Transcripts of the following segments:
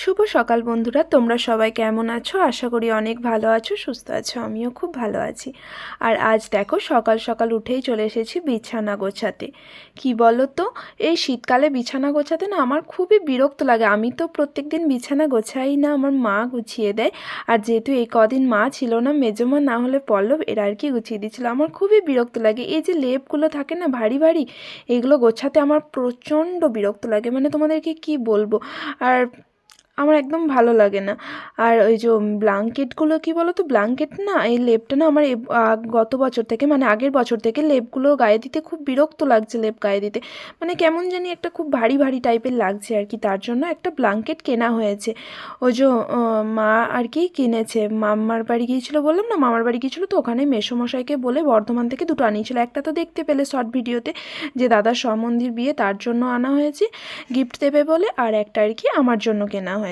শুভ সকাল বন্ধুরা, তোমরা সবাই কেমন আছো? আশা করি অনেক ভালো আছো, সুস্থ আছো, আমিও খুব ভালো আছি। আর আজ দেখো, সকাল সকাল উঠেই চলে এসেছি বিছানা গোছাতে। কি বলো তো এই শীতকালে বিছানা গোছাতে না আমার খুবই বিরক্ত লাগে। আমি তো প্রত্যেক দিন বিছানা গোছাই না, আমার মা গুছিয়ে দেয়। আর যেহেতু এই কদিন মা ছিল না, মেজমা না হলে পল্লব এরা আর কি গুছিয়ে দিচ্ছিল আমার খুবই বিরক্ত লাগে। এই যে লেপগুলো থাকে না, ভারী ভারী, এগুলো গোছাতে আমার প্রচণ্ড বিরক্ত লাগে। মানে তোমাদেরকে কি বলব? আর আমার একদম ভালো লাগে না। আর ওই যে ব্ল্যাঙ্কেটগুলো কি বলো তো ব্ল্যাঙ্কেট না, এই লেপটা না আমার গত বছর থেকে মানে আগের বছর থেকে লেপগুলো গায়ে দিতে খুব বিরক্ত লাগছে লেপ গায়ে দিতে। মানে কেমন জানি একটা খুব ভারী ভারী টাইপের লাগছে আর কি, তার জন্য একটা ব্ল্যাঙ্কেট কেনা হয়েছে। ওই যে মা আর কি কিনেছে, মামার বাড়ি গিয়েছিল বললাম না, মামার বাড়ি গিয়েছিল তো, ওখানে মেসোমশাইকে বলে বর্ধমান থেকে দুটো আনিয়েছিল। একটা তো দেখতে পেলে শর্ট ভিডিওতে যে দাদার সম্বন্ধীর বিয়ে তার জন্য আনা হয়েছে গিফট দেবে বলে, আর একটা আর কি আমার জন্য কেনা হয়েছে।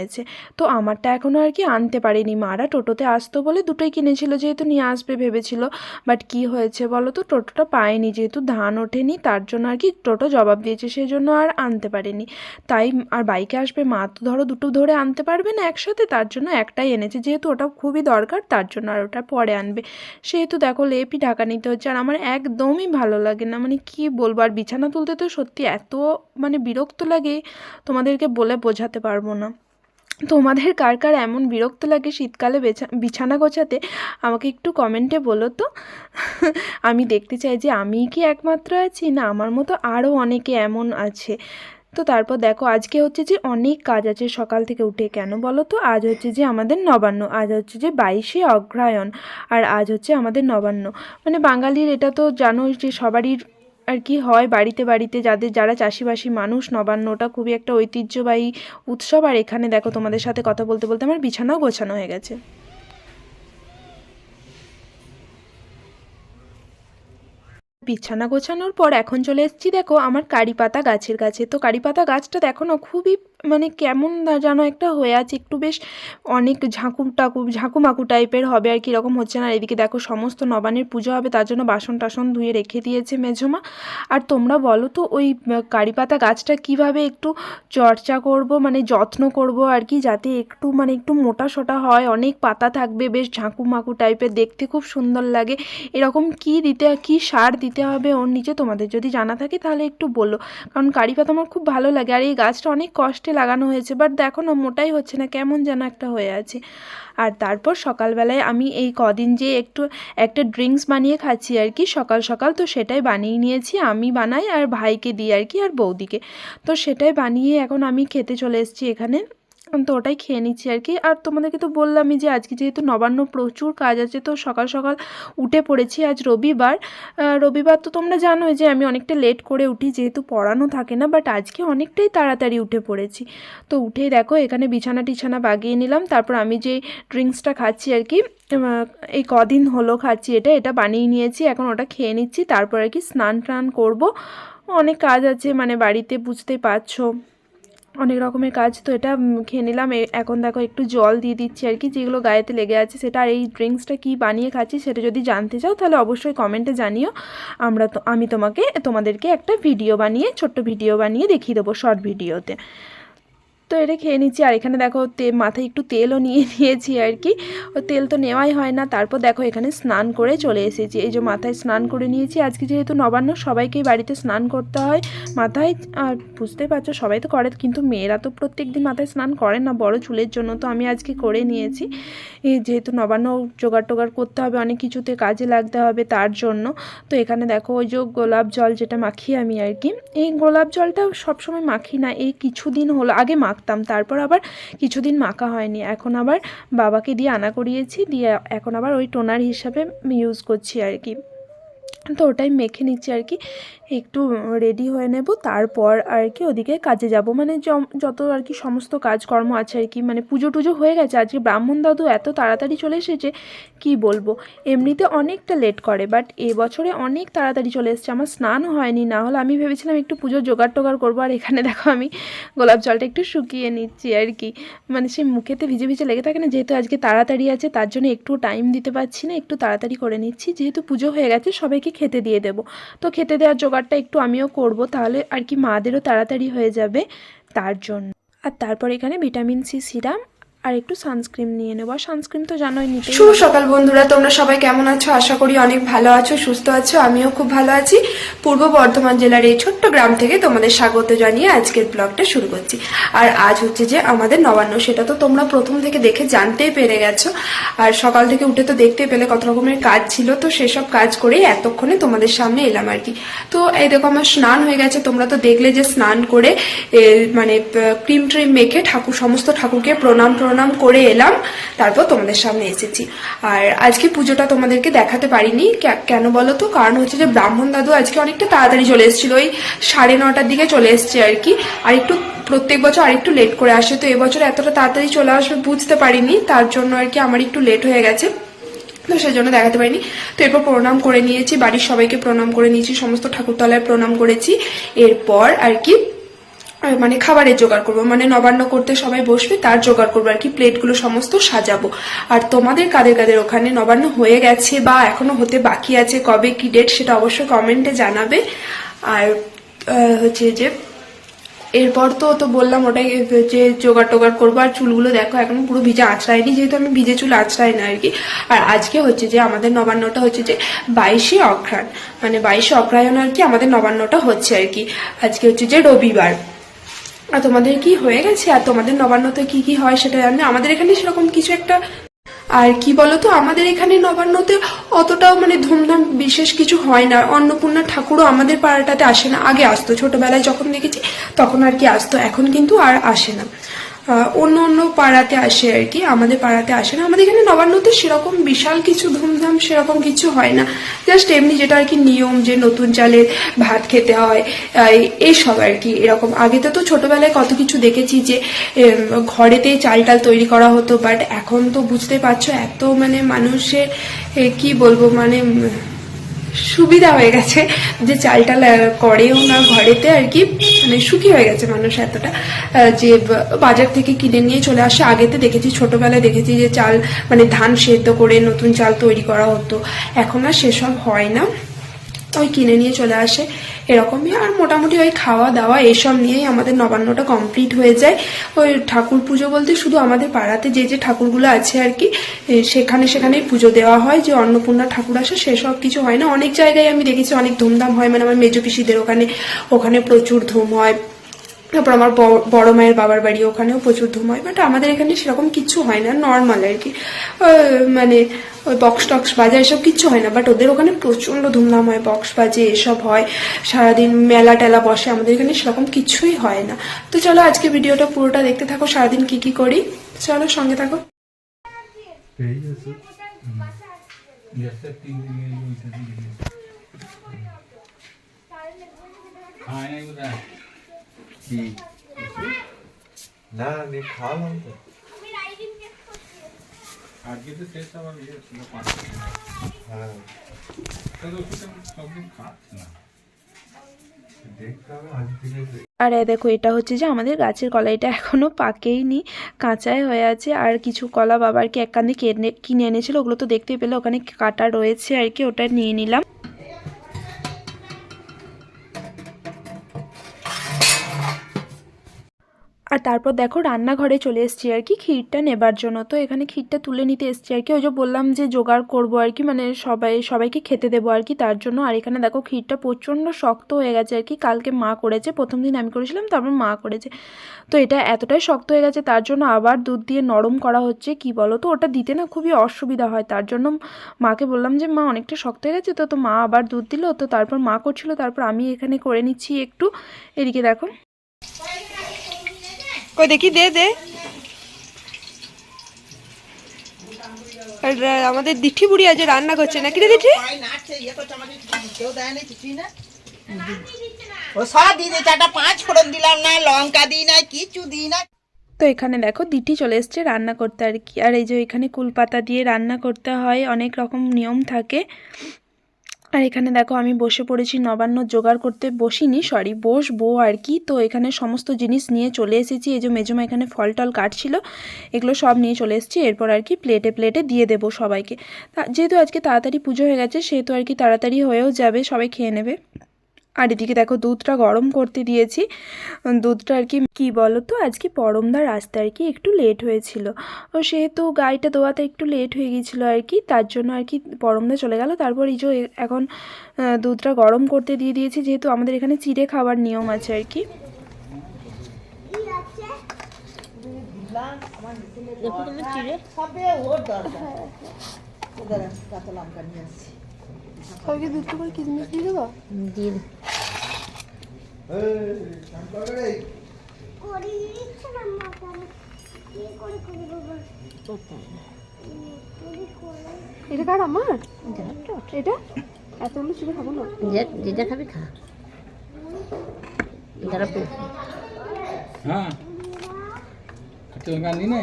তো আমারটা এখনও আর কি আনতে পারিনি। মারা টোটোতে আসতো বলে দুটোই কিনেছিল, যেহেতু নিয়ে আসবে ভেবেছিল। বাট কি হয়েছে বলো তো, টোটোটা পায়নি যেহেতু ধান ওঠেনি, তার জন্য আর কি টোটো জবাব দিয়েছে সেই জন্য আর আনতে পারেনি। তাই আর বাইকে আসবে, মা তো ধরো দুটো ধরে আনতে পারবে না একসাথে, তার জন্য একটাই এনেছে। যেহেতু ওটা খুবই দরকার, তার জন্য আর ওটা পরে আনবে। সেহেতু দেখো লেপি ঢাকা নিতে হচ্ছে, আর আমার একদমই ভালো লাগে না। মানে কি বলব, আর বিছানা তুলতে তো সত্যি এত মানে বিরক্ত লাগে, তোমাদেরকে বলে বোঝাতে পারব না। তোমাদের কার কার এমন বিরক্ত লাগে শীতকালে বেছা- বিছানা গোছাতে? আমাকে একটু কমেন্টে বলো তো। আমি দেখতে চাই যে আমিই কি একমাত্র আছি? না, আমার মতো আরও অনেকে এমন আছে। তো তারপর দেখো, আজকে হচ্ছে যে অনেক কাজ আছে সকাল থেকে উঠে। কেন বলো তো? আজ হচ্ছে যে আমাদের নবান্ন, আজ হচ্ছে যে বাইশে অগ্রহায়ণ, আর আজ হচ্ছে আমাদের নবান্ন। মানে বাঙালির এটা তো জানো যে সবারই আর কি হয় বাড়িতে বাড়িতে যাদের যারা চাষিবাসী মানুষ, নবান্নটা খুবই একটা ঐতিহ্যবাহী উৎসব। আর এখানে দেখো তোমাদের সাথে কথা বলতে বলতে আমার বিছানাও গোছানো হয়ে গেছে। বিছানা গোছানোর পর এখন চলে এসেছি দেখো আমার কারি পাতা গাছের কাছে। তো কারি পাতা গাছটা দেখো না খুবই মানে কেমন যেন একটা হয়ে আছে, একটু বেশ অনেক ঝাঁকু টাকু ঝাঁকুমাকু টাইপের হবে আর কীরকম হচ্ছে না। এদিকে দেখো সমস্ত নবান্নের পুজো হবে, তার জন্য বাসন টাসন ধুয়ে রেখে দিয়েছে মেঝমা। আর তোমরা বলো তো, ওই কারি পাতা গাছটা কীভাবে একটু চর্চা করব মানে যত্ন করব আর কি, যাতে একটু মানে একটু মোটা সোটা হয়, অনেক পাতা থাকবে, বেশ ঝাঁকুমাকু টাইপের, দেখতে খুব সুন্দর লাগে। এরকম কি দিতে, কি সার দিতে হবে ওর নিচে তোমাদের যদি জানা থাকে তাহলে একটু বলো। কারণ কারি পাতা আমার খুব ভালো লাগে, আর এই গাছটা অনেক কষ্টে লাগানো হয়েছে বাট দেখো না, মোটাই হচ্ছে না, কেমন যেন একটা হয়ে আছে। আর তারপর সকালবেলায় আমি এই কদিন যে একটু, একটা ড্রিঙ্কস বানিয়ে খাচ্ছি আর কি, সকাল সকাল তো সেটাই বানিয়ে নিয়েছি, আমি বানাই আর ভাইকে দিই আর কি, আর বৌদিকে। তো সেটাই বানিয়ে এখন আমি খেতে চলে এসেছি এখানে। তো ওটাই খেয়ে নিচ্ছি আর কি আর তোমাদেরকে তো বললামই যে আজকে যেহেতু নবান্ন প্রচুর কাজ আছে, তো সকাল সকাল উঠে পড়েছি আজ রবিবার। রবিবার তো তোমরা জানোই যে আমি অনেকটা লেট করে উঠি, যেহেতু পড়ানো থাকে না বাট আজকে অনেকটাই তাড়াতাড়ি উঠে পড়েছি। তো উঠেই দেখো, এখানে বিছানা টিছানা বাগিয়ে নিলাম, তারপর আমি যে ড্রিঙ্কসটা খাচ্ছি আর কি এই কদিন হলো খাচ্ছি এটা এটা বানিয়ে নিয়েছি, এখন ওটা খেয়ে নিচ্ছি, তারপর আর কি স্নান টান করব। অনেক কাজ আছে মানে বাড়িতে বুঝতেই পারছ। অনেক রকমের কাজ, তো এটা খেয়ে নিলাম। এখন দেখো একটু জল দিয়ে দিচ্ছি আর কি, যেগুলো গায়েতে লেগে আছে। সেটা আর এই ড্রিঙ্কসটা কী বানিয়ে খাচ্ছি সেটা যদি জানতে চাও, তাহলে অবশ্যই কমেন্টে জানিও। আমরা তো, আমি তোমাকে, তোমাদেরকে একটা ভিডিও বানিয়ে, ছোট্ট ভিডিও বানিয়ে দেখিয়ে দেবো শর্ট ভিডিওতে। তো এটা খেয়ে নিচ্ছি। আর এখানে দেখো মাথায় একটু তেলও নিয়ে নিয়েছি আর কি। ও তেল তো নেওয়াই হয় না। তারপর দেখো এখানে স্নান করে চলে এসেছি। এই যে মাথায় স্নান করে নিয়েছি। আজকে যেহেতু নবান্ন সবাইকেই বাড়িতে স্নান করতে হয়। মাথায় আর বুঝতেই পারছ, সবাই তো করে, কিন্তু মেয়েরা তো প্রত্যেক দিন মাথায় স্নান করে না। বড় চুলের জন্য তো আমি আজকে করে নিয়েছি। যেহেতু নবান্ন জোগাড় টোগাড় করতে হবে, অনেক কিছুতে কাজে লাগতে হবে তার জন্য। তো এখানে দেখো ওই যে গোলাপ জল যেটা মাখি আমি আর কি। এই গোলাপ জলটা সবসময় মাখি না। এই কিছুদিন হলো, আগে মাখতাম তারপর আবার কিছুদিন মাখা হয়নি। এখন আবার বাবাকে দিয়ে আনা করিয়েছি। দিয়ে এখন আবার ওই টোনার হিসাবে ইউজ করছি আর কি। তো ওটাই মেখে নিচ্ছি আর কি। একটু রেডি হয়ে নেব, তারপর আর কি ওদিকে কাজে যাব। মানে যত আর কি সমস্ত কাজকর্ম আছে আর কি মানে পুজো টুজো হয়ে গেছে। আজকে ব্রাহ্মণ দাদু এত তাড়াতাড়ি চলে এসেছে, কি বলব? এমনিতে অনেকটা লেট করে বাট এবছরে অনেক তাড়াতাড়ি চলে এসেছে। আমার স্নান হয়নি, না হলে আমি ভেবেছিলাম একটু পুজোর জোগাড় টোগাড় করব। আর এখানে দেখো আমি গোলাপ জলটা একটু শুকিয়ে নিচ্ছি আর কি। মানে সে মুখেতে ভিজে ভিজে লেগে থাকে না, যেহেতু আজকে তাড়াতাড়ি আছে, তার জন্য একটু টাইম দিতে পারছি না, একটু তাড়াতাড়ি করে নিচ্ছি। যেহেতু পুজো হয়ে গেছে সবাইকে খেতে দিয়ে দেব। তো খেতে দেওয়ার জোগাড়টা একটু আমিও করব, তাহলে আর কি মাদেরও তাড়াতাড়ি হয়ে যাবে তার জন্য। আর তারপর এখানে ভিটামিন সি সিরাম আর একটু সানস্ক্রিন নিয়ে নেব। আর সানস্ক্রিন তো জানোই নিতে শুভ সকাল বন্ধুরা তোমরা সবাই কেমন আছো? আশা করি অনেক ভালো আছো সুস্থ আছো আমিও খুব ভালো আছি। পূর্ব বর্ধমান জেলার এই ছোট্ট গ্রাম থেকে তোমাদের স্বাগত জানিয়ে আজকের ব্লগটা শুরু করছি। আর আজ হচ্ছে যে আমাদের নবান্ন সেটা তো তোমরা প্রথম থেকে দেখে জানতেই পেরে গেছো। আর সকাল থেকে উঠে তো দেখতেই পেলে কত রকমের কাজ ছিল তো সেসব কাজ করেই এতক্ষণে তোমাদের সামনে এলাম আর কি। তো এই দেখো আমার স্নান হয়ে গেছে তোমরা তো দেখলে যে স্নান করে মানে ক্রিম ট্রিম মেখে ঠাকুর সমস্ত ঠাকুরকে প্রণাম প্রণাম করে এলাম, তারপর তোমাদের সামনে এসেছি। আর আজকে পুজোটা তোমাদেরকে দেখাতে পারিনি কেন বলো তো? কারণ হচ্ছে যে ব্রাহ্মণ দাদু আজকে অনেকটা তাড়াতাড়ি চলে এসেছিল, ওই সাড়ে নটার দিকে চলে এসছে আর কি। আর একটু প্রত্যেক বছর আর একটু লেট করে আসে, তো এবছর এতটা তাড়াতাড়ি চলে আসবে বুঝতে পারিনি, তার জন্য আর কি আমার একটু লেট হয়ে গেছে। তো সেই জন্য দেখাতে পারিনি। তো এরপর প্রণাম করে নিয়েছি, বাড়ির সবাইকে প্রণাম করে নিয়েছি, সমস্ত ঠাকুরতলায় প্রণাম করেছি। এরপর আর কি মানে খাবারের জোগাড় করব মানে নবান্ন করতে সবাই বসবে, তার জোগাড় করব আর কি, প্লেটগুলো সমস্ত সাজাবো। আর তোমাদের কাদের কাদের ওখানে নবান্ন হয়ে গেছে বা এখনও হতে বাকি আছে, কবে কি ডেট সেটা অবশ্যই কমেন্টে জানাবে। আর হচ্ছে যে, এরপর তো তো বললাম ওটাই, যে জোগাড় টোগাড় করব, আর চুলগুলো দেখো, এখনও পুরো ভিজে, আঁচড়ায়নি, যেহেতু আমি ভিজে চুল আঁচড়াই না আর কি। আর আজকে হচ্ছে যে আমাদের নবান্নটা হচ্ছে যে বাইশে অঘ্রাণ মানে বাইশে অগ্রহায়ণ আর কি আমাদের নবান্নটা হচ্ছে আর কি। আজকে হচ্ছে যে রবিবার। আর তোমাদের কি হয়ে গেছে? আর তোমাদের নবান্নতে কি কি হয় সেটা জানি আমাদের এখানে সেরকম কিছু একটা আর কি বলতো? আমাদের এখানে নবান্নতে অতটাও মানে ধুমধাম বিশেষ কিছু হয় না। অন্নপূর্ণা ঠাকুরও আমাদের পাড়াটাতে আসে না। আগে আসতো। ছোটবেলায় যখন দেখেছি, তখন আর কি আসতো। এখন কিন্তু আর আসে না। অন্য অন্য পাড়াতে আসে আর কি আমাদের পাড়াতে আসে না। আমাদের এখানে নবান্নতে সেরকম বিশাল কিছু ধুমধাম সেরকম কিছু হয় না। জাস্ট এমনি যেটা আর কি নিয়ম যে নতুন চালের ভাত খেতে হয় এইসব আর কি এরকম। আগে তো ছোটবেলায় কত কিছু দেখেছি যে এম, ঘরেতেই চাল টাল তৈরি করা হতো বাট এখন তো বুঝতে পারছ এত মানে মানুষের কি বলব মানে সুবিধা হয়ে গেছে যে চালটা করেও না ঘরেতে আর কি মানে সুখী হয়ে গেছে মানুষ এতটা। যে বাজার থেকে কিনে নিয়ে চলে আসে। আগেতে দেখেছি, ছোটবেলায় দেখেছি যে চাল মানে ধান সেদ্ধ করে নতুন চাল তৈরি করা হতো। এখন আর সেসব হয় না। ওই কিনে নিয়ে চলে আসে। এরকমই আর মোটামুটি ওই খাওয়া দাওয়া এসব নিয়েই আমাদের নবান্নটা কমপ্লিট হয়ে যায়। ওই ঠাকুর পুজো বলতে শুধু আমাদের পাড়াতে যে যে ঠাকুরগুলো আছে আর কি সেখানে সেখানেই পুজো দেওয়া হয়। যে অন্নপূর্ণা ঠাকুর আসে সেসব কিছু হয় না। অনেক জায়গায় আমি দেখেছি অনেক ধুমধাম হয়। মানে আমার মেজো পিসিদের ওখানে ওখানে প্রচুর ধুম হয়। তারপর আমার বড় মায়ের বাবার বাড়ি ওখানেও প্রচুর ধুম হয় বাট আমাদের এখানে সেরকম কিছু হয় না নর্মাল আর কি। মানে ওই বক্স টক্স বাজে এসব কিচ্ছু হয় না বাট ওদের ওখানে প্রচণ্ড ধুমধাম হয় বক্স বাজে এসব হয় সারাদিন মেলা টেলা বসে আমাদের এখানে সেরকম কিছুই হয় না। তো চলো আজকে ভিডিওটা পুরোটা দেখতে থাকো সারাদিন কি কি করি। চলো সঙ্গে থাকো। খায় নাই কি? না আমি খাওয়ালাম তো। আজকে তো শেষ আবার ইয়ে ছিল পাঁচ হ্যাঁ। সবদিন খাচ্ছি না। দেখতে হবে আজ থেকে আর দেখো এটা হচ্ছে যে আমাদের গাছের কলা এটা এখনও পাকেইনি কাঁচাই হয়ে আছে। আর কিছু কলা বাবার কি এক কান্দে কিনে এনেছিল ওগুলো তো দেখতেই পেলে ওখানে কাটা রয়েছে আর কি ওটা নিয়ে নিলাম। আর তারপর দেখো রান্নাঘরে চলে এসেছি আর কি, ক্ষীরটা নেবার জন্য। তো এখানে ক্ষীরটা তুলে নিতে এসেছি আর কি, ওই যে বললাম যে জোগাড় করব আর কি মানে সবাই, সবাইকে খেতে দেবো আর কি তার জন্য। আর এখানে দেখো ক্ষীরটা প্রচণ্ড শক্ত হয়ে গেছে আর কি, কালকে মা করেছে, প্রথম দিন আমি করেছিলাম, তারপর মা করেছে। তো এটা এতটাই শক্ত হয়ে গেছে, তার জন্য আবার দুধ দিয়ে নরম করা হচ্ছে, কি বলো? তো ওটা দিতে না খুবই অসুবিধা হয়, তার জন্য মাকে বললাম যে মা অনেকটা শক্ত হয়ে গেছে, তো তো মা আবার দুধ দিল, তো তারপর মা করছিল, তারপর আমি এখানে করে নিচ্ছি একটু। এদিকে দেখো। কই দেখি দে দে। আমাদের দিঠি বুড়ি আজ রান্না করছে নাকি রে দিঠি। ও সব দিয়ে দিয়েছে, একটা পাঁচ ফোড়ন দিলাম না লঙ্কা দিই না কিছু দিই না। তো এখানে দেখো দিঠি চলে এসছে রান্না করতে আর কি। আর এই যে এখানে কুলপাতা দিয়ে রান্না করতে হয় অনেক রকম নিয়ম থাকে। আর এখানে দেখো আমি বসে পড়েছি নবান্ন জোগাড় করতে বসিনি সরি বসবো আর কি। তো এখানে সমস্ত জিনিস নিয়ে চলে এসেছি। এই যে মেজমা এখানে ফল টল কাটছিল, এগুলো সব নিয়ে চলে এসেছি। এরপর আর কি প্লেটে প্লেটে দিয়ে দেবো সবাইকে। যেহেতু আজকে তাড়াতাড়ি পুজো হয়ে গেছে, সেহেতু আর কি তাড়াতাড়ি হয়েও যাবে, সবাই খেয়ে নেবে। আর এদিকে দেখো দুধটা গরম করতে দিয়েছি। দুধটা আর কি কী বলো তো আজকে পরমদার আসতে আর কি একটু লেট হয়েছিল। ও সেহেতু গাড়িটা দোয়াতে একটু লেট হয়ে গিয়েছিল আর কি তার জন্য আর কি পরমদা চলে গেল। তারপর এই যে এ- এখন দুধটা গরম করতে দিয়ে দিয়েছি যেহেতু আমাদের এখানে চিড়ে খাওয়ার নিয়ম আছে আর কি। সবে ওর দরকার। ও দাঁড়া, কাঁচা লঙ্কা নিয়ে আসছি। সবাইকে দুটো করে কিসমিস দিয়ে দেবো? দিয়ে দে। এটা কার আমার? এটা। এতগুলো ছিল খাব না। যে- যেটা খাবি খা। হ্যাঁ। না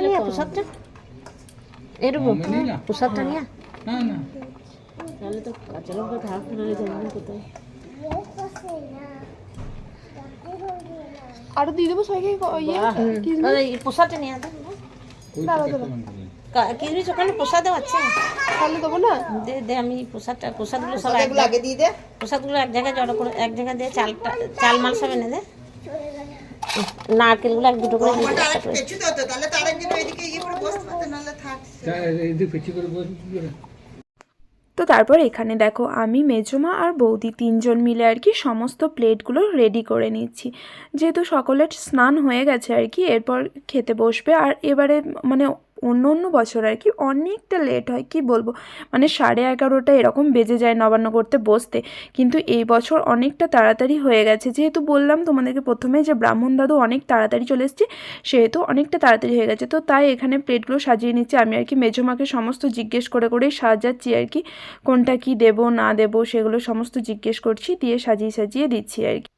নিয়ে প্রসাদটা এরকম নিলাম। প্রসাদটা নিয়ে না না। তাহলে তো কাঁচা লঙ্কা যাবে না কোথায়। আরও দিয়ে দেবো সবাইকে ইয়ে তাহলে প্রসাদটা নিয়ে কিসমিস ওখানে প্রসাদও আছে? তাহলে দেবো না? দে দে আমি প্রসাদটা প্রসাদগুলো সব এক আগে দিয়ে দে। প্রসাদগুলো এক জায়গায় জড়ো করে এক জায়গায় দিয়ে চালটা চাল মাল সব এনে দে। নারকেলগুলো এক দুটো করে দিয়ে দে, একটা করে। পেছু দাও তো তাহলে তার একজন ওইদিকে ইয়ে করে বসতে নাহলে থাক। তা এদিকে করে বসবি করে? তো তারপর এখানে দেখো, আমি, মেজমা আর বৌদি তিনজন মিলে আর কি সমস্ত প্লেটগুলো রেডি করে নিচ্ছি। যেহেতু সকলের স্নান হয়ে গেছে আর কি, এরপর খেতে বসবে। আর এবারে মানে অন্য অন্য বছর আর কি অনেকটা লেট হয়, কি বলব? মানে সাড়ে এগারোটা এরকম বেজে যায় নবান্ন করতে বসতে। কিন্তু এই বছর অনেকটা তাড়াতাড়ি হয়ে গেছে। যেহেতু বললাম তোমাদেরকে প্রথমে যে ব্রাহ্মণ দাদু অনেক তাড়াতাড়ি চলে এসেছে, সেহেতু অনেকটা তাড়াতাড়ি হয়ে গেছে। তো তাই এখানে প্লেটগুলো সাজিয়ে নিচ্ছি। আমি আর কি মেজমাকে সমস্ত জিজ্ঞেস করে, করেই সাজাচ্ছি আর কি। কোনটা কি দেব, না দেব, সেগুলো সমস্ত জিজ্ঞেস করছি, দিয়ে সাজিয়ে সাজিয়ে দিচ্ছি আর কি।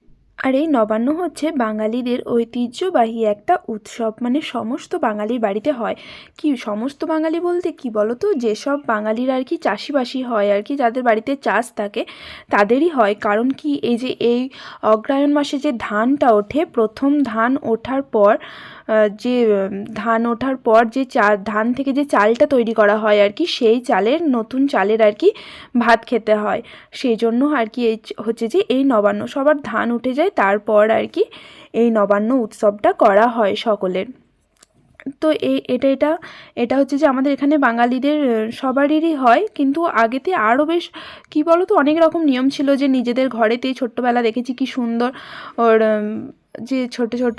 আর এই নবান্ন হচ্ছে বাঙালিদের ঐতিহ্যবাহী একটা উৎসব। মানে সমস্ত বাঙালির বাড়িতে হয়। কি সমস্ত বাঙালি বলতে কি বলো তো যেসব বাঙালির আর কি চাষিবাসি হয়, আর কি যাদের বাড়িতে চাষ থাকে, তাদেরই হয়। কারণ কি এই যে এই অগ্রায়ণ মাসে যে ধানটা ওঠে, প্রথম ধান ওঠার পর যে, ধান ওঠার পর যে চা, ধান থেকে যে চালটা তৈরি করা হয় আর কি, সেই চালের নতুন চালের আর কি ভাত খেতে হয়। সেই জন্য আর কি এই হচ্ছে যে এই নবান্ন সবার ধান উঠে যায় তারপর আর কি এই নবান্ন উৎসবটা করা হয় সকলের। তো এই এটা এটা এটা হচ্ছে যে আমাদের এখানে বাঙালিদের সবারই হয়, কিন্তু আগেতে আরও বেশ, কী বলো তো অনেক রকম নিয়ম ছিল যে নিজেদের ঘরেতেই ছোট্টবেলা দেখেছি কি সুন্দর ওর যে ছোট ছোট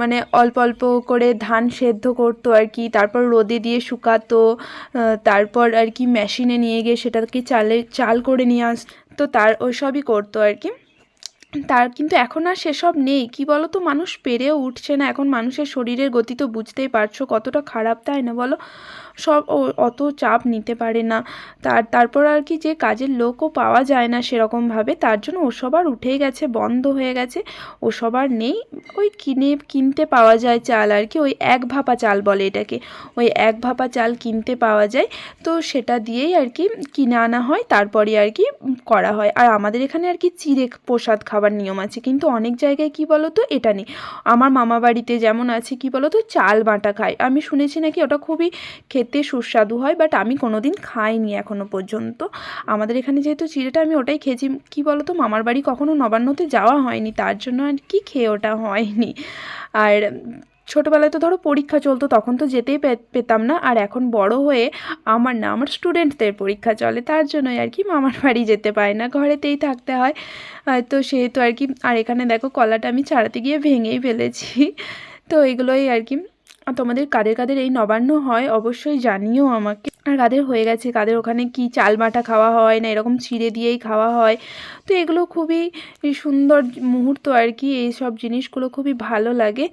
মানে অল্প অল্প করে ধান সেদ্ধ করতো আর কি, তারপর রোদে দিয়ে শুকাতো তারপর আর কি মেশিনে নিয়ে গিয়ে সেটাকে চালে, চাল করে নিয়ে আস, তো তার ওইসবই করতো আর কি। তার কিন্তু এখন আর সেসব নেই। কি বলো তো মানুষ পেরেও উঠছে না। এখন মানুষের শরীরের গতি তো বুঝতেই পারছ। কতটা খারাপ, তাই না বলো? সব ও- অত চাপ নিতে পারে না। তার, তারপর আর কি যে কাজের লোকও পাওয়া যায় না সেরকমভাবে, তার জন্য ওসব আর উঠেই গেছে, বন্ধ হয়ে গেছে। ওসব আর নেই। ওই কিনে, কিনতে পাওয়া যায় চাল আর কি, ওই এক ভাপা চাল বলে এটাকে। ওই এক ভাপা চাল কিনতে পাওয়া যায়। তো সেটা দিয়েই আর কি কিনে আনা হয় তারপরে আর কি করা হয়। আর আমাদের এখানে আর কি চিড়ে প্রসাদ খাবার নিয়ম আছে, কিন্তু অনেক জায়গায় কি বলো তো এটা নেই। আমার মামা বাড়িতে যেমন আছে কি বলো তো চাল বাটা খায়। আমি শুনেছি নাকি ওটা খুবই খেতে সুস্বাদু হয় বাট আমি কোনো দিন খাইনি এখনও পর্যন্ত। আমাদের এখানে যেহেতু চিড়েটা আমি ওটাই খেয়েছি, কী বলো তো মামার বাড়ি কখনো নবান্নতে যাওয়া হয়নি, তার জন্য আর কি খেয়ে ওটা হয়নি। আর ছোটোবেলায় তো ধরো পরীক্ষা চলতো, তখন তো যেতেই পেতাম না, আর এখন বড় হয়ে আমার না, আমার স্টুডেন্টদের পরীক্ষা চলে, তার জন্যই আর কি মামার বাড়ি যেতে পায় না, ঘরেতেই থাকতে হয়। তো সেহেতু আর কি, আর এখানে দেখো কলাটা আমি ছাড়াতে গিয়ে ভেঙেই ফেলেছি। তো এগুলোই আর কি তোমাদের কাদের কাদের এই নবান্ন হয় অবশ্যই জানিও আমাকে। আর কাদের হয়ে গেছে, কাদের ওখানে কি চাল বাটা খাওয়া হয় না, এরকম চিড়ে দিয়েই খাওয়া হয়। তো এগুলো খুবই সুন্দর মুহূর্ত আর কি এই সব জিনিসগুলো খুবই ভালো লাগে।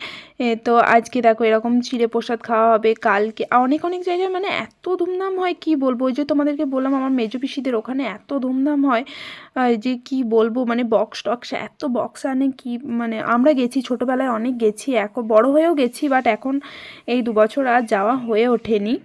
তো আজকে দেখো এরকম চিড়ে প্রসাদ খাওয়া হবে, কালকে অনেক অনেক জায়গায় মানে এত ধুমধাম হয়, কি বলব? ওই যে তোমাদেরকে বললাম আমার মেজো পিসিদের ওখানে এত ধুমধাম হয় যে কি বলব? মানে বক্স টক্স এত বক্স আনে কি মানে আমরা গেছি, ছোটোবেলায় অনেক গেছি এখন বড় হয়েও গেছি বাট এখন এই দু বছর আর যাওয়া হয়ে ওঠেনি।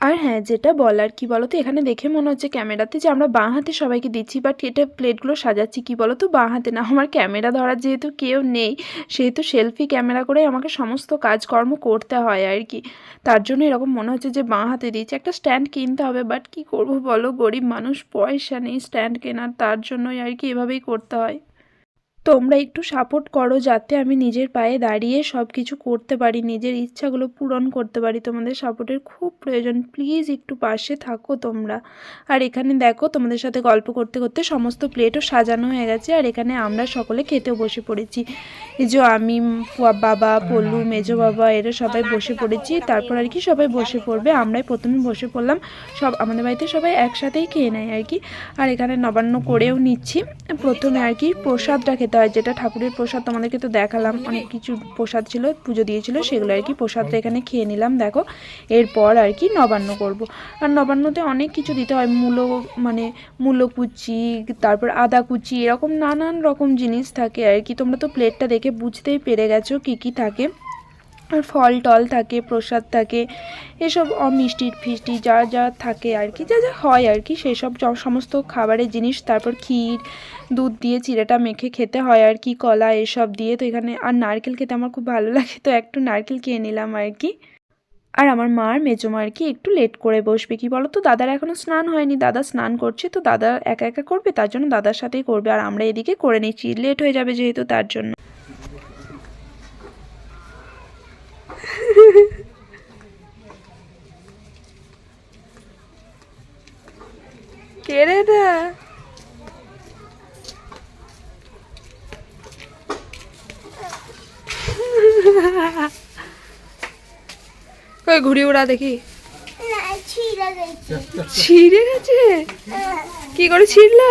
আর হ্যাঁ যেটা বলার, কি বলো তো এখানে দেখে মনে হচ্ছে ক্যামেরাতে যে আমরা বাঁ হাতে সবাইকে দিচ্ছি বাট এটা প্লেটগুলো সাজাচ্ছি, কি বলো তো বাঁ হাতে না। আমার ক্যামেরা ধরার যেহেতু কেউ নেই, সেহেতু সেলফি ক্যামেরা করে আমাকে সমস্ত কাজকর্ম করতে হয় আর কি। তার জন্য এরকম মনে হচ্ছে যে বাঁ হাতে দিচ্ছি একটা স্ট্যান্ড কিনতে হবে বাট কি করব বলো, গরিব মানুষ, পয়সা নেই স্ট্যান্ড কেনার, তার জন্যই আর কি এভাবেই করতে হয়। তোমরা একটু সাপোর্ট করো যাতে আমি নিজের পায়ে দাঁড়িয়ে সব কিছু করতে পারি, নিজের ইচ্ছাগুলো পূরণ করতে পারি। তোমাদের সাপোর্টের খুব প্রয়োজন। প্লিজ একটু পাশে থাকো তোমরা। আর এখানে দেখো, তোমাদের সাথে গল্প করতে করতে সমস্ত প্লেটও সাজানো হয়ে গেছে। আর এখানে আমরা সকলে খেতেও বসে পড়েছি। এই যে আমি বাবা, পল্লু, মেজো বাবা, এরা সবাই বসে পড়েছি। তারপর আর কি সবাই বসে পড়বে। আমরাই প্রথমে বসে পড়লাম। সব আমাদের বাড়িতে সবাই একসাথেই খেয়ে নেয় আর কি। আর এখানে নবান্ন করেও নিচ্ছি। প্রথমে আর কি প্রসাদটা খেতে হয় যেটা ঠাকুরের প্রসাদ তোমাদেরকে তো দেখালাম, অনেক কিছু প্রসাদ ছিল, পুজো দিয়েছিল, সেগুলো আর কি প্রসাদটা এখানে খেয়ে নিলাম, দেখো। এরপর আর কি নবান্ন করব। আর নবান্নতে অনেক কিছু দিতে হয়, মূলো মানে মূলো কুচি, তারপর আদা কুচি, এরকম নানান রকম জিনিস থাকে আর কি। তোমরা তো প্লেটটা দেখে বুঝতেই পেরে গেছো কী কী থাকে। আর ফল টল থাকে, প্রসাদ থাকে, এসব অ- মিষ্টি ফিষ্টি যা যা থাকে আর কি, যা যা হয় আর কি, সেসব সমস্ত খাবারের জিনিস, তারপর ক্ষীর, দুধ দিয়ে চিড়েটা মেখে খেতে হয় আর কি, কলা এসব দিয়ে। তো এখানে আর নারকেল খেতে আমার খুব ভালো লাগে, তো একটু নারকেল খেয়ে নিলাম আর কি। আর আমার মার আর মেজো মা আর কি একটু লেট করে বসবে, কি বলো তো দাদার এখনও স্নান হয়নি, দাদা স্নান করছে, তো দাদা একা একা করবে, তার জন্য দাদার সাথেই করবে। আর আমরা এদিকে করে নিচ্ছি, লেট হয়ে যাবে যেহেতু তার জন্য। কে রে এটা কই ঘুড়ি উড়া দেখি। ছিঁড়ে গেছে? কি করে ছিঁড়লো?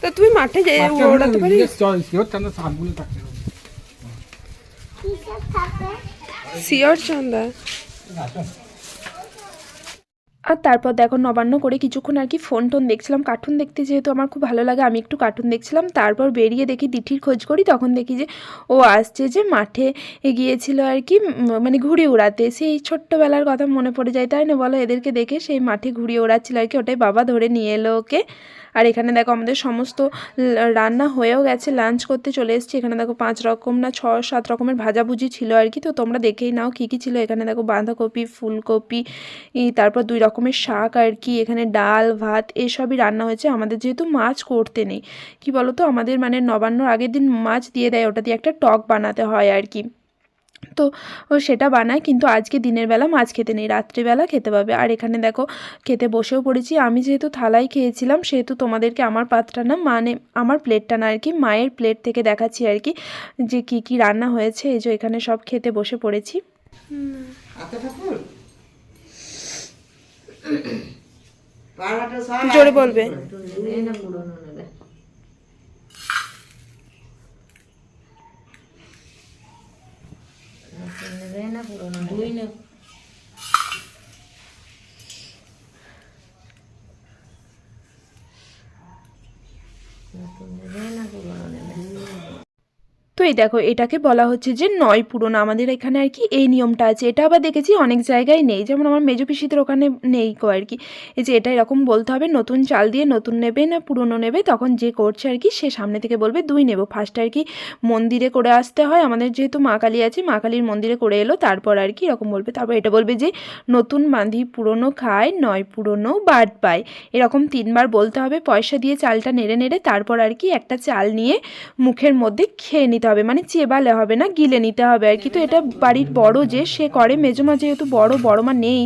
তো তুমি মাঠে যাই ওড়াতে পারি? চল শিওর আর তারপর দেখো নবান্ন করে কিছুক্ষণ আর কি ফোন টোন দেখছিলাম কার্টুন দেখতে যেহেতু আমার খুব ভালো লাগে, আমি একটু কার্টুন দেখছিলাম, তারপর বেরিয়ে দেখি দিঠির খোঁজ করি, তখন দেখি যে ও আসছে যে মাঠে গিয়েছিল আর কি মানে ঘুড়ি উড়াতে সেই ছোট্টবেলার কথা মনে পড়ে যায়, তাই না বলো? এদেরকে দেখে সেই মাঠে ঘুড়ি ওড়াচ্ছিল আর কি, ওটাই বাবা ধরে নিয়ে এলো ওকে। আর এখানে দেখো আমাদের সমস্ত রান্না হয়েও গেছে লাঞ্চ করতে চলে এসেছি, এখানে দেখো পাঁচ রকম না ছ সাত রকমের ভাজাভুজি ছিল আর কি, তো তোমরা দেখেই নাও কী কী ছিল, এখানে দেখো বাঁধাকপি, ফুলকপি তারপর দুই রকমের শাক আর কি, এখানে ডাল, ভাত এসবই রান্না হয়েছে। আমাদের যেহেতু মাছ করতে নেই, কি বলো তো আমাদের মানে নবান্নর আগের দিন মাছ দিয়ে দেয় ওটা দিয়ে একটা টক বানাতে হয় আর কি। তো সেটা বানায়, কিন্তু আজকে দিনের বেলা মাছ খেতে নেই রাত্রিবেলা খেতে পাবে। আর এখানে দেখো, খেতে বসেও পড়েছি। আমি যেহেতু থালায় খেয়েছিলাম, সেহেতু তোমাদেরকে আমার পাত্রটা না মানে আমার প্লেটটা না আর কি, মায়ের প্লেট থেকে দেখাচ্ছি আর কি, যে কি কি রান্না হয়েছে। এই যে এখানে সব খেতে বসে পড়েছি। আচ্ছা ঠাকুর পাড়াটা সব জোরে বলবে। তো এই দেখো, এটাকে বলা হচ্ছে যে নয় পুরনো। আমাদের এখানে আর কি এই নিয়মটা আছে। এটা আবার দেখেছি অনেক জায়গায় নেই। যেমন আমার মেজো পিসিদের ওখানে নেই কো আর কি। এই যে এটা এরকম বলতে হবে, নতুন চাল দিয়ে নতুন নেবে না পুরনো নেবে, তখন যে করছে আর কি, সে সামনে থেকে বলবে, দুই নেব। ফার্স্ট আর কি মন্দিরে করে আসতে হয়। আমাদের যেহেতু মা কালী আছে, মা কালীর মন্দিরে করে এলো, তারপর আর কি এরকম বলবে। তারপর এটা বলবে যে, নতুন বাঁধি পুরনো খায়, নয় পুরনো বাদ পায়। এরকম তিনবার বলতে হবে। পয়সা দিয়ে চালটা নেড়ে নেড়ে, তারপর আর কি একটা চাল নিয়ে মুখের মধ্যে খেয়ে নিতে হবে। মানে চেবালে হবে না গিলে নিতে হবে আর কি। তো এটা বাড়ির বড় যে সে করে। মেজমা যেহেতু বড় বড় মা নেই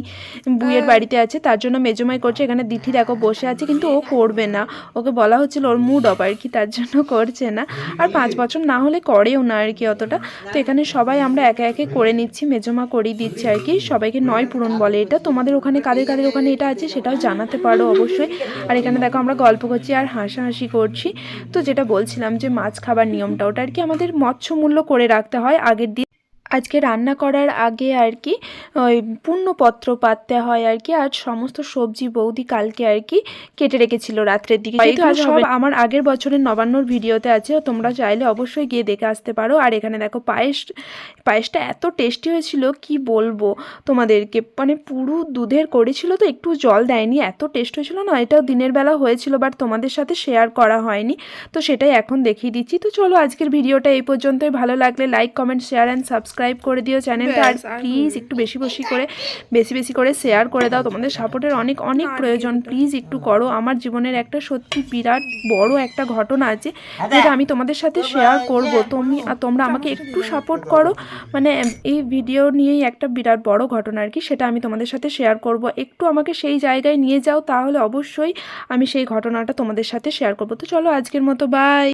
বুয়ের বাড়িতে আছে তার জন্য মেজমাই করছে। এখানে দিঠি দেখো বসে আছে কিন্তু ও করবে না। ওকে বলা হচ্ছিল ওর মুড অফ আর কি তার জন্য করছে না। আর পাঁচ বছর না হলে করেও না আর কি অতটা। তো এখানে সবাই আমরা একে একে করে নিচ্ছি মেজমা করেই দিচ্ছে আর কি। সবাইকে নয় পূরণ বলে এটা। তোমাদের ওখানে কাদের কাদের ওখানে এটা আছে সেটাও জানাতে পারো অবশ্যই। আর এখানে দেখো আমরা গল্প করছি আর হাসাহাসি করছি। তো যেটা বলছিলাম যে মাছ খাবার নিয়মটা ওটা আর কি আমাদের মৎস্য মূল্য করে রাখতে হয়। আগের দিন আজকে রান্না করার আগে আর কি ওই পূর্ণপত্র পাততে হয় আর কি আর সমস্ত সবজি বৌদি কালকে আর কি কেটে রেখেছিল রাত্রের দিকে। সব আমার আগের বছরের নবান্নর ভিডিওতে আছে তোমরা চাইলে অবশ্যই গিয়ে দেখে আসতে পারো। আর এখানে দেখো পায়েস পায়েসটা এত টেস্টি হয়েছিল কি বলব তোমাদেরকে? মানে পুরো দুধের করেছিল তো একটু জল দেয়নি এত টেস্ট হয়েছিল না এটাও দিনের বেলা হয়েছিল বাট তোমাদের সাথে শেয়ার করা হয়নি। তো সেটাই এখন দেখিয়ে দিচ্ছি। তো চলো আজকের ভিডিওটা এই পর্যন্তই ভালো লাগলে like comment share and subscribe করে দিও চ্যানেলটা আর আর প্লিজ একটু বেশি বেশি করে বেশি বেশি করে শেয়ার করে দাও। তোমাদের সাপোর্টের অনেক অনেক প্রয়োজন। প্লিজ একটু করো। আমার জীবনের একটা সত্যি বিরাট বড় একটা ঘটনা আছে যেটা আমি তোমাদের সাথে শেয়ার করব। তুমি আর তোমরা আমাকে একটু সাপোর্ট করো। মানে এই ভিডিও নিয়েই একটা বিরাট বড় ঘটনা আর কি সেটা আমি তোমাদের সাথে শেয়ার করব। একটু আমাকে সেই জায়গায় নিয়ে যাও তাহলে অবশ্যই আমি সেই ঘটনাটা তোমাদের সাথে শেয়ার করব। তো চলো আজকের মতো বাই